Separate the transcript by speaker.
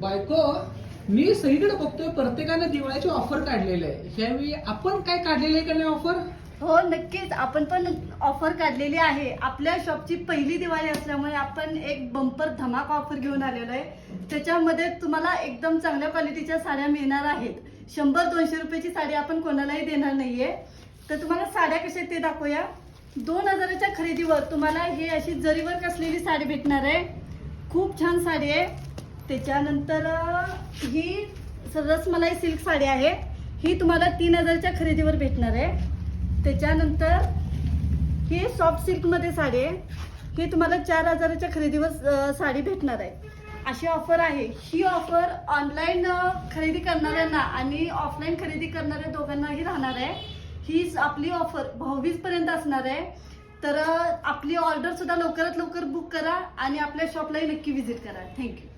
Speaker 1: बायको मी सगळीकडे बघतोय प्रत्येकानं दिवाळीची ऑफर काढलेली आहे. ह्यावेळी आपण काय काढलेलं आहे का नाही ऑफर
Speaker 2: हो नक्कीच. आपण पण ऑफर काढलेली आहे. आपल्या शॉपची पहिली दिवाळी असल्यामुळे आपण एक बंपर धमाका ऑफर घेऊन आलेलो आहे. त्याच्यामध्ये तुम्हाला एकदम चांगल्या क्वालिटीच्या साड्या मिळणार आहेत. शंभर दोनशे रुपयाची साडी आपण कोणालाही देणार नाहीये. तर तुम्हाला साड्या कशा आहेत ते दाखवूया. दोन हजाराच्या खरेदीवर तुम्हाला हे अशी जरीवर कसलेली साडी भेटणार आहे. खूप छान साडी आहे. त्याच्यानंतर ही रसमलाई सिल्क साडी आहे. ही तुम्हाला तीन हजारच्या खरेदीवर भेटणार आहे. त्याच्यानंतर ही सॉफ्ट सिल्कमध्ये साडी आहे. ही तुम्हाला चार हजाराच्या खरेदीवर साडी भेटणार आहे. अशी ऑफर आहे. ही ऑफर ऑनलाईन खरेदी करणाऱ्यांना आणि ऑफलाईन खरेदी करणाऱ्या दोघांनाही राहणार आहे. ही आपली ऑफर भाऊबीजपर्यंत असणार आहे. तर आपली ऑर्डरसुद्धा लवकरात लवकर बुक करा आणि आपल्या शॉपलाही नक्की व्हिजिट करा. थँक्यू